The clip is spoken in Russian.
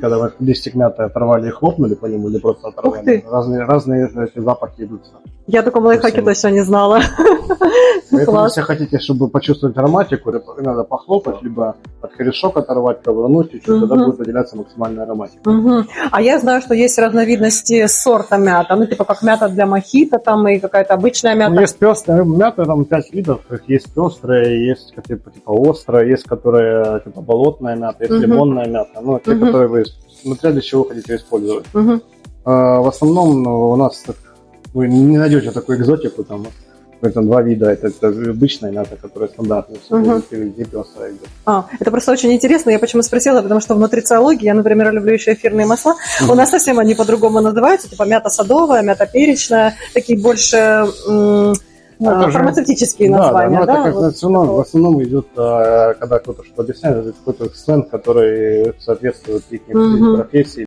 когда мы листик мяты оторвали и хлопнули по нему, или просто оторвали. ты. Разные, разные эти запахи идут. Я такого лайфхаке точно не знала. Поэтому, если хотите, чтобы почувствовать ароматику, надо похлопать, либо от корешок оторвать, ковырнуть чуть-чуть, тогда будет выделяться максимальная ароматика. А я знаю, что есть разновидности сорта мята. Ну, типа как мята для мохито там и какая-то обычная мята. Ну, есть пестрая мята, там 5 видов, есть пестрая, есть типа, типа острая, есть которая типа болотная мята, есть лимонная мята, ну, те, которые вы, смотря для чего хотите использовать. Мгм. А, в основном ну, у нас так, вы не найдете такую экзотику, там, это два вида, это, это обычная мята, которая стандартная, все идет. А, это просто очень интересно. Я почему спросила, потому что в нутрициологии, я, например, люблю еще эфирные масла. У нас совсем они по-другому называются, типа мята садовая, мята перечная, такие больше м, Ну, а, фармацевтические Да, да, названия, но да? это как Вот в основном, такого. в основном идет, а, когда кто-то что-то объясняет, какой-то сленг, который соответствует их Мгм. профессии,